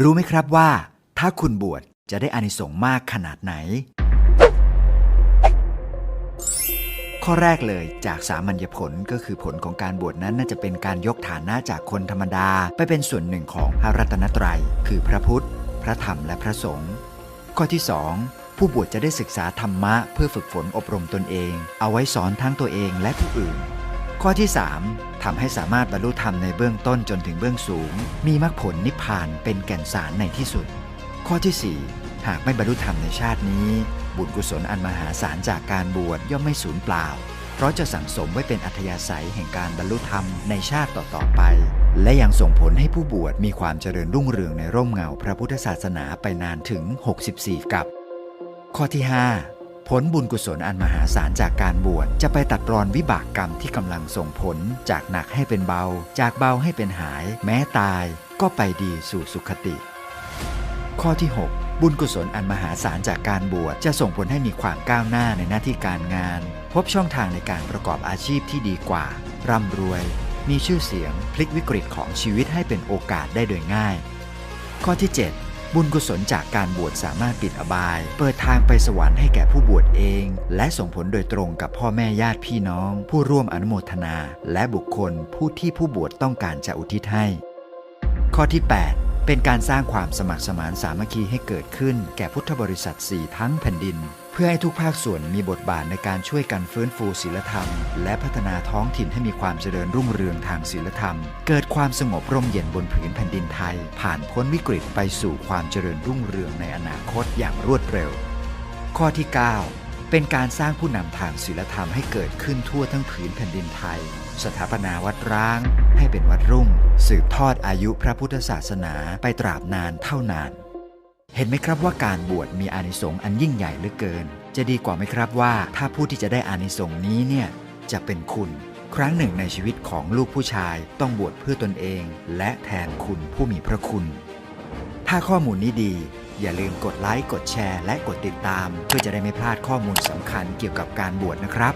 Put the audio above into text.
รู้ไหมครับว่า ถ้าคุณบวชจะได้อานิสงส์มากขนาดไหน ข้อแรกเลยจากสามัญญผลก็คือผลของการบวชนั้นน่าจะเป็นการยกฐานะจากคนธรรมดา ไปเป็นส่วนหนึ่งของพระรัตนตรัย คือพระพุทธ พระธรรมและพระสงฆ์ข้อที่ 2 ผู้บวชจะได้ศึกษาธรรมะเพื่อฝึกฝนอบรมตนเอง เอาไว้สอนทั้งตัวเองและผู้อื่น ข้อที่ 3 ทำให้สามารถบรรลุธรรมในเบื้องต้นจนถึงเบื้องสูง มีมรรคผลนิพพานเป็นแก่นสารในที่สุด ข้อที่ 4 หากไม่บรรลุธรรมในชาตินี้ บุญกุศลอันมหาศาลจากการบวชย่อมไม่สูญเปล่า เพราะจะสั่งสมไว้เป็นอัธยาศัยแห่งการบรรลุธรรมในชาติต่อๆไป และยังส่งผลให้ผู้บวชมีความเจริญรุ่งเรืองในร่มเงาพระพุทธศาสนาไปนานถึง 64 กับ ข้อที่ 5 ผลบุญกุศลอันมหาศาลจากการบวชจะไปตัดรอนวิบากกรรมที่กำลังส่งผล จากหนักให้เป็นเบา จากเบาให้เป็นหาย แม้ตายก็ไปดีสู่สุขติ ข้อที่ 6 บุญกุศลอันมหาศาลจากการบวชจะส่งผลให้มีความก้าวหน้าในหน้าที่การงาน พบช่องทางในการประกอบอาชีพที่ดีกว่า ร่ำรวย มีชื่อเสียง พลิกวิกฤตของชีวิตให้เป็นโอกาสได้โดยง่าย ข้อที่ 7 บุญกุศลจากการบวชสามารถปิดอบาย เปิดทางไปสวรรค์ให้แก่ผู้บวชเอง และส่งผลโดยตรงกับพ่อแม่ญาติพี่น้อง ผู้ร่วมอนุโมทนา และบุคคลผู้ที่ผู้บวชต้องการจะอุทิศให้ ข้อที่ 8 เป็นการสร้างความสมัครสมานสามัคคีให้เกิดขึ้นแก่พุทธบริษัทสี่ทั้งแผ่นดิน เพื่อให้ทุกภาคส่วนมีบทบาทในการช่วยกันฟื้นฟูศีลธรรม และพัฒนาท้องถิ่นให้มีความเจริญรุ่งเรืองทางศีลธรรม เกิดความสงบร่มเย็นบนผืนแผ่นดินไทย ผ่านพ้นวิกฤตไปสู่ความเจริญรุ่งเรืองในอนาคตอย่างรวดเร็ว ข้อที่ 9 เป็นการสร้างผู้นำทางศีลธรรมให้เกิดขึ้นทั่วทั้งผืนแผ่นดินไทย สถาปนาวัดร้าง ให้เป็นวัดรุ่ง สืบทอดอายุพระพุทธศาสนาไปตราบนานเท่านาน เห็นไหมครับว่าการบวชมีอานิสงส์อันยิ่งใหญ่เหลือเกิน จะดีกว่าไหมครับว่าถ้าผู้ที่จะได้อานิสงส์นี้เนี่ยจะเป็นคุณ ครั้งหนึ่งในชีวิตของลูกผู้ชายต้องบวชเพื่อตนเอง และแทนคุณผู้มีพระคุณ ถ้าข้อมูลนี้ดี อย่าลืมกดไลค์ กดแชร์ และกดติดตาม เพื่อจะได้ไม่พลาดข้อมูลสำคัญเกี่ยวกับการบวชนะครับ